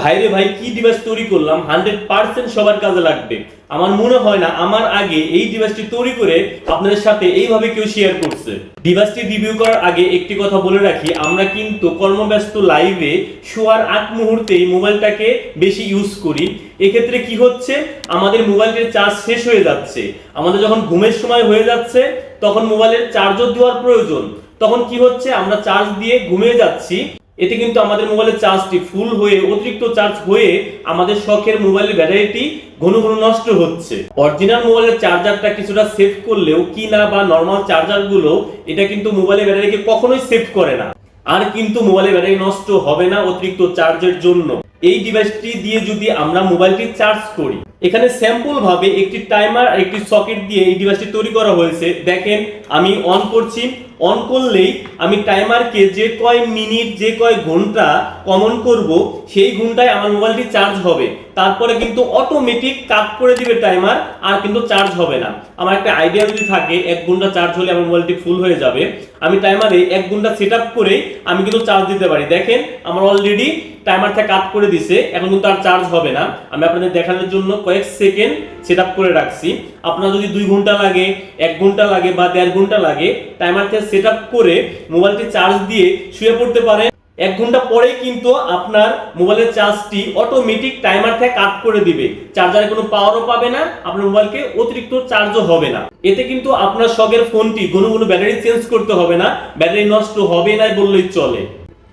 ভাইরে ভাই, কি ডিভাইস তৈরি করলাম? হান্ড্রেড পার্সেন্ট সবার কাজে লাগবে। আমার মনে হয় না, আমার আগে এই ডিভাইসটি তৈরি করে আপনাদের সাথে এইভাবে কেউ শেয়ার করছে। ডিভাইসটি রিভিউ করার আগে একটি কথা বলে রাখি, আমরা কিন্তু কর্মব্যস্ত লাইভে শোয়ার আগ মুহূর্তে এই মোবাইলটাকে বেশি ইউজ করি। এক্ষেত্রে কি হচ্ছে? আমাদের মোবাইলটির চার্জ শেষ হয়ে যাচ্ছে। আমাদের যখন ঘুমের সময় হয়ে যাচ্ছে, তখন মোবাইলের চার্জর দেওয়ার প্রয়োজন। তখন কি হচ্ছে? আমরা চার্জ দিয়ে ঘুমিয়ে যাচ্ছি। এতে কিন্তু আমাদের মোবাইলের চার্জটি ফুল হয়ে, অতিরিক্ত চার্জ হয়ে আমাদের শখের মোবাইলের ব্যাটারিটি ঘন ঘন নষ্ট হচ্ছে। অরিজিনাল মোবাইলের চার্জারটা কিছুটা সেভ করলেও কি না বা নর্মাল চার্জারগুলো এটা কিন্তু মোবাইলের ব্যাটারিকে কখনোই সেভ করে না। আর কিন্তু মোবাইলের ব্যাটারি নষ্ট হবে না অতিরিক্ত চার্জের জন্য। এই ডিভাইসটি দিয়ে যদি আমরা মোবাইলটি চার্জ করি এখানে স্যাম্পল ভাবে একটি টাইমার আর একটি সকেট দিয়ে এই ডিভাইসটি তৈরি করা হয়েছে। দেখেন, আমি অন করছি। অন করলেই আমি টাইমারকে যে কয় মিনিট, যে কয় ঘণ্টা কমন করব, সেই ঘন্টায় আমার মোবাইলটি চার্জ হবে। তারপরে কিন্তু অটোমেটিক কাট করে দিবে টাইমার আর কিন্তু চার্জ হবে না। আমার একটা আইডিয়া যদি থাকে, এক ঘণ্টা চার্জ হলে আমার মোবাইলটি ফুল হয়ে যাবে। আমি টাইমারে এক ঘণ্টা সেট আপ করে আমি কিন্তু চার্জ দিতে পারি। দেখেন, আমার অলরেডি টাইমারটা কাট করে দিছে, এখন কিন্তু আর চার্জ হবে না। আমি আপনাদের দেখানোর জন্য কয়েক সেকেন্ড সেট আপ করে রাখছি। আপনার যদি দুই ঘণ্টা লাগে, এক ঘণ্টা লাগে বা দেড় ঘণ্টা লাগে টাইমারটা সেট আপ করে মোবাইলটি চার্জ দিয়ে শুয়ে পড়তে পারেন। এক ঘণ্টা পরেই কিন্তু আপনার মোবাইলের চার্জটি অটোমেটিক টাইমার থেকে কাট করে দিবে। চার্জারে কোনো পাওয়ারও পাবে না, আপনার মোবাইলকে অতিরিক্ত চার্জও হবে না। এতে কিন্তু আপনার শখের ফোনটি কোনো কোনো ব্যাটারি চেঞ্জ করতে হবে না। ব্যাটারি নষ্ট হবে না বললেই চলে।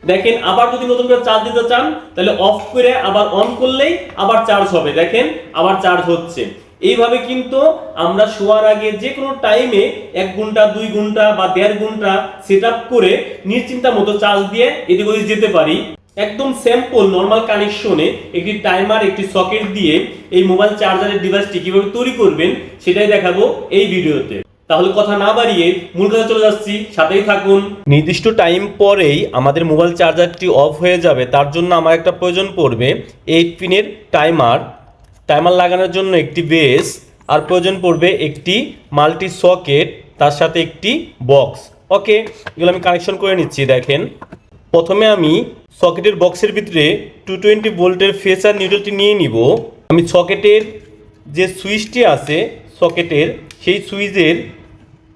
দেখেন, আবার যদি নতুন করে চার্জ দিতে চান, তাহলে অফ করে আবার অন করলেই আবার চার্জ হবে। দেখেন, আবার চার্জ হচ্ছে। এইভাবে কিন্তু আমরা শোয়ার আগে যে কোনো টাইমে এক ঘণ্টা, দুই ঘণ্টা বা দেড় ঘণ্টা সেট করে নিশ্চিন্তা মতো চার্জ দিয়ে এদিক ওদিক যেতে পারি। একদম স্যাম্পল নর্মাল কানেকশনে একটি টাইমার একটি সকেট দিয়ে এই মোবাইল চার্জারের ডিভাইসটি কীভাবে তৈরি করবেন, সেটাই দেখাবো এই ভিডিওতে তাহলে কথা না বাড়িয়ে মূল কাজে চলে যাচ্ছি। সাথেই থাকুন। নির্দিষ্ট টাইম পরেই আমাদের মোবাইল চার্জারটি অফ হয়ে যাবে। তার জন্য আমার একটা প্রয়োজন পড়বে। এইট পিনের টাইমার টাইমার লাগানোর জন্য একটি বেস, আর প্রয়োজন পড়বে একটি মাল্টি সকেট, তার সাথে একটি বক্স। ওকে, এগুলো আমি কানেকশন করে নিচ্ছি, দেখেন। প্রথমে আমি সকেটের বক্সের ভিতরে টু টোয়েন্টি ভোল্টের ফেস আর নিয়ে নিব। আমি সকেটের যে সুইচটি আছে, সকেটের, সেই সুইচের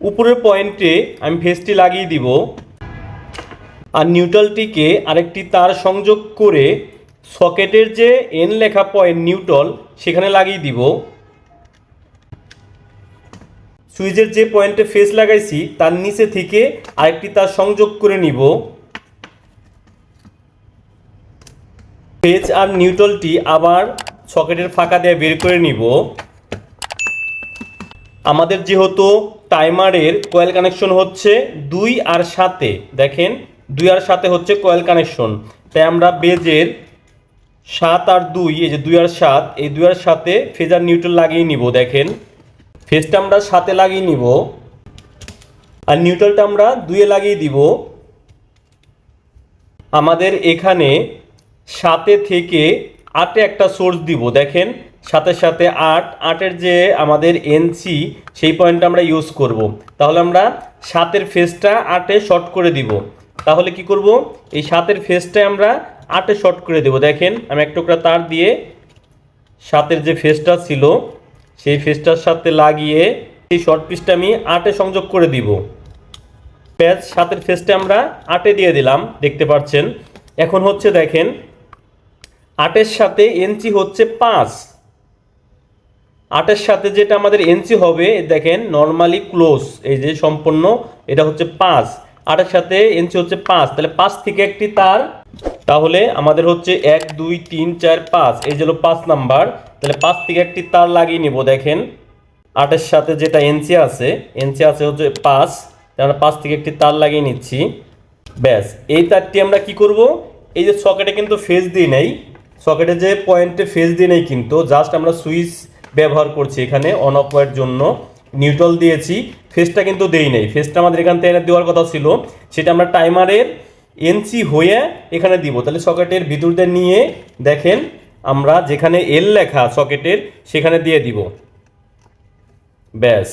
উপরের পয়েন্টে আমি ফেসটি লাগিয়ে দিব। আর নিউট্রালটিকে আরেকটি তার সংযোগ করে সকেটের যে এন লেখা পয়েন্ট নিউট্রাল সেখানে লাগিয়ে দিব। সুইচের যে পয়েন্টে ফেস লাগাইছি, তার নিচে থেকে আরেকটি তার সংযোগ করে নিব। ফেজ আর নিউট্রালটি আবার সকেটের ফাঁকা দিয়ে বের করে নিব। আমাদের যেহেতু টাইমারের কয়েল কানেকশন হচ্ছে দুই আর সাতে দেখেন, দুই আর সাথে হচ্ছে কয়েল কানেকশন তাই আমরা বেজের সাত আর দুই, এই যে দুই আর সাত, এই দুই আর সাথে ফেজার নিউট্রাল লাগিয়ে নিব, দেখেন। ফেজটা আমরা সাথে লাগিয়ে নিব, আর নিউট্রালটা আমরা দুইয়ে লাগিয়ে দিব। আমাদের এখানে সাতে থেকে আটে একটা সোর্স দিব, দেখেন। সাথে সাথে আট, আটের যে আমাদের এনসি সেই পয়েন্টটা আমরা ইউজ করব। তাহলে আমরা সাতের ফেসটা আটে শর্ট করে দিব। তাহলে কি করব? এই সাতের ফেসটা আমরা আটে শর্ট করে দেব। দেখেন, আমি এক টুকরা তার দিয়ে সাতের যে ফেসটা ছিল, সেই ফেসটার সাথে লাগিয়ে সেই শর্ট পিসটা আমি আটে সংযোগ করে দিব। প্যাচ সাতের ফেসটা আমরা আটে দিয়ে দিলাম, দেখতে পাচ্ছেন। এখন হচ্ছে দেখেন, আটের সাথে এনচি হচ্ছে পাঁচ। আটের সাথে যেটা আমাদের এনসি হবে, দেখেন নর্মালি ক্লোজ এই যে সম্পূর্ণ, এটা হচ্ছে পাঁচ। আটের সাথে এনসি হচ্ছে পাঁচ, তাহলে পাঁচ থেকে একটি তার, তাহলে আমাদের হচ্ছে এক, দুই, তিন, চার, পাঁচ, এই যে হলো পাঁচ নাম্বার, তাহলে পাঁচ থেকে একটি তার লাগিয়ে নিব, দেখেন। আটের সাথে যেটা এনসি আছে এনসি আছে হচ্ছে পাঁচ আমরা পাঁচ থেকে একটি তার লাগিয়ে নিচ্ছি। ব্যাস, এই তারটি আমরা কি করব? এই যে সকেটে কিন্তু ফেজ দিই নেই সকেটে যে পয়েন্টে ফেজ দিই নেই কিন্তু জাস্ট আমরা সুইচ ব্যবহার করছি এখানে অন অফ জন্য। নিউট্রাল দিয়েছি। ফেসটা কিন্তু দেই নাই। ফেসটা আমাদের এখান থেকে দেওয়ার কথা ছিল। সেটা আমরা টাইমারের এনসি হয়ে এখানে দিব। তাহলে সকেটের ভিতর নিয়ে দেখেন, আমরা যেখানে এল লেখা সকেটের, সেখানে দিয়ে দিব। ব্যাস।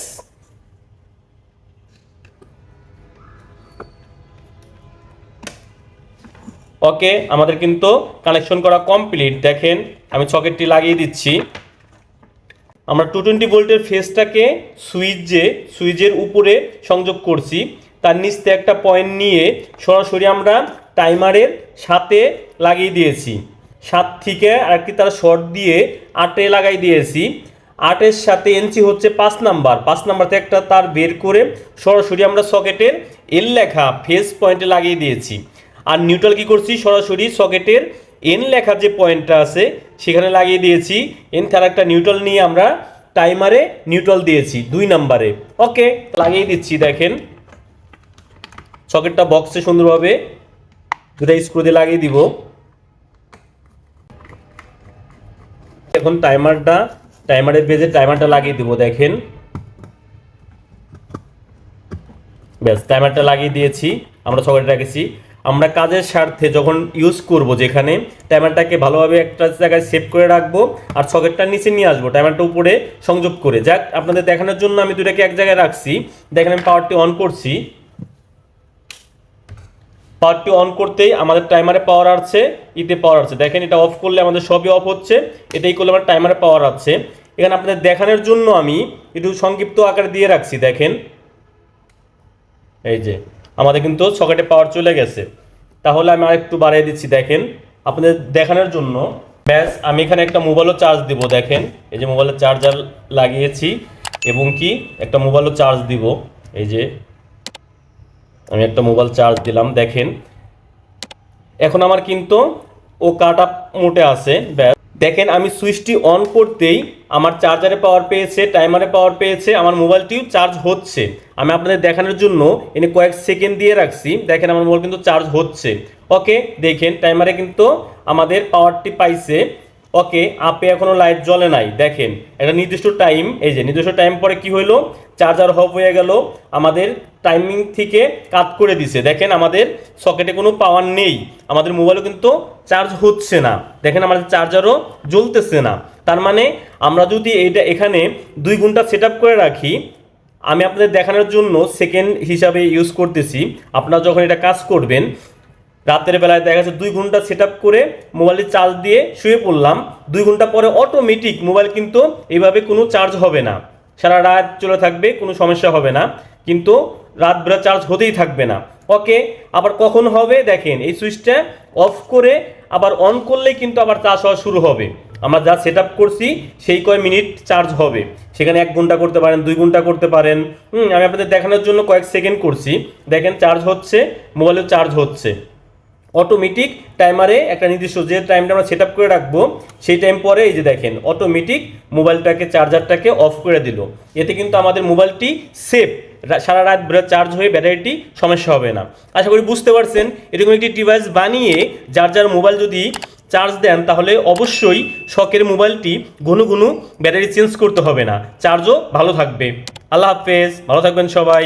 ওকে আমাদের কিন্তু কানেকশন করা কমপ্লিট দেখেন, আমি সকেটটি লাগিয়ে দিচ্ছি। আমরা টু টোয়েন্টি ভোল্টের ফেসটাকে সুইচে সুইচের উপরে সংযোগ করছি, তার নিচ থেকে একটা পয়েন্ট নিয়ে সরাসরি আমরা টাইমারের সাথে লাগিয়ে দিয়েছি। সাত থেকে আরেকটি তার শর্ট দিয়ে আটে লাগাই দিয়েছি। আটের সাথে এনসি হচ্ছে পাঁচ নাম্বার। পাঁচ নাম্বার থেকে একটা তার বের করে সরাসরি আমরা সকেটের এল লেখা ফেস পয়েন্টে লাগিয়ে দিয়েছি। আর নিউট্রাল কি করছি? সরাসরি সকেটের এন লেখা যে পয়েন্টটা আছে সেখানে লাগিয়ে দিয়েছি। এন একটা নিউট্রাল নিয়ে আমরা টাইমারে নিউট্রাল দিয়েছি, দুই নাম্বারে ওকে লাগিয়ে দিচ্ছি, দেখেন। সকেটটা বক্সে সুন্দরভাবে দুটা স্ক্রু দিয়ে লাগিয়ে দিব। এখন টাইমারটা টাইমারের বেজে টাইমারটা লাগিয়ে দিব, দেখেন। ব্যাস টাইমারটা লাগিয়ে দিয়েছি, আমরা সকেট রেখেছি। আমরা কাজের স্বার্থে যখন ইউজ করব যেখানে টাইমারটাকে ভালোভাবে একটা জায়গায় সেভ করে রাখব আর সকেটটা নিচে নিয়ে আসব টাইমারটা উপরে সংযোগ করে। যাক, আপনাদের দেখানোর জন্য আমি দুটাকে এক জায়গায় রাখছি। দেখেন আমি পাওয়ারটি অন করছি। পাওয়ারটি অন করতেই আমাদের টাইমারে পাওয়ার আসছে ইতে পাওয়ার আছে দেখেন এটা অফ করলে আমাদের সবই অফ হচ্ছে, এটাই করলে আমার টাইমারে পাওয়ার আছে এখানে আপনাদের দেখানোর জন্য আমি একটু সংক্ষিপ্ত আকারে দিয়ে রাখছি, দেখেন। এই যে আমাদের কিন্তু সকেটে পাওয়ার চলে গেছে। তাহলে আমি আরেকটু বাড়িয়ে দিচ্ছি, দেখেন। আপনাদের দেখানোর জন্য, ব্যাস, আমি এখানে একটা মোবাইলও চার্জ দিব, দেখেন। এই যে মোবাইলের চার্জার লাগিয়েছি, এবং কি? একটা মোবাইলও চার্জ দিব। এই যে, আমি একটা মোবাইল চার্জ দিলাম, দেখেন। এখন আমার কিন্তু ও কাট মোটে আছে, ব্যাস। দেখেন, আমি সুইচটি অন করতেই আমার চার্জারে পাওয়ার পেয়েছে টাইমারে পাওয়ার পেয়েছে, আমার মোবাইলটিও চার্জ হচ্ছে। আমি আপনাদের দেখানোর জন্য এনে কয়েক সেকেন্ড দিয়ে রাখছি। দেখেন, আমার মোবাইল কিন্তু চার্জ হচ্ছে। ওকে দেখেন টাইমারে কিন্তু আমাদের পাওয়ারটি পাইছে। ওকে, আপে এখনও লাইট জ্বলে নাই। দেখেন, একটা নির্দিষ্ট টাইম, এই যে নির্দিষ্ট টাইম পরে কি হইল? চার্জার অফ হয়ে গেল, আমাদের টাইমিং থেকে কাট করে দিছে। দেখেন, আমাদের সকেটে কোনো পাওয়ার নেই। আমাদের মোবাইলও কিন্তু চার্জ হচ্ছে না। দেখেন, আমাদের চার্জারও জ্বলতেছে না। তার মানে আমরা যদি এইটা এখানে দুই ঘণ্টা সেট করে রাখি, আমি আপনাদের দেখানোর জন্য সেকেন্ড হিসাবে ইউজ করতেছি। আপনারা যখন এটা কাজ করবেন রাতের বেলায় দেখা যাচ্ছে দুই ঘণ্টা সেট করে মোবাইলে চার্জ দিয়ে শুয়ে পড়লাম। দুই ঘণ্টা পরে অটোমেটিক মোবাইল কিন্তু এইভাবে কোনো চার্জ হবে না। সারা রাত চলে থাকবে, কোনো সমস্যা হবে না। কিন্তু রাত বেলা চার্জ হতেই থাকবে না। ওকে আবার কখন হবে? দেখেন, এই সুইচটা অফ করে আবার অন করলেই কিন্তু আবার চার্জ হওয়া শুরু হবে। আমরা যা সেট করছি, সেই কয় মিনিট চার্জ হবে। সেখানে এক ঘণ্টা করতে পারেন, দুই ঘণ্টা করতে পারেন। হুম, আমি আপনাদের দেখানোর জন্য কয়েক সেকেন্ড করছি। দেখেন চার্জ হচ্ছে মোবাইলেও চার্জ হচ্ছে। অটোমেটিক টাইমারে একটা নির্দিষ্ট যে টাইমটা আমরা সেট করে রাখব, সেই টাইম পরে এই যে দেখেন অটোমেটিক মোবাইলটাকে চার্জারটাকে অফ করে দিল। এতে কিন্তু আমাদের মোবাইলটি সেফ সারা রাত চার্জ হয়ে ব্যাটারিটি সমস্যা হবে না। আশা করি বুঝতে পারছেন, এরকম একটি ডিভাইস বানিয়ে যার যার মোবাইল যদি চার্জ দেন, তাহলে অবশ্যই শখের মোবাইলটি ঘন ঘন ব্যাটারি চেঞ্জ করতে হবে না। চার্জও ভালো থাকবে। আল্লাহ হাফেজ। ভালো থাকবেন সবাই।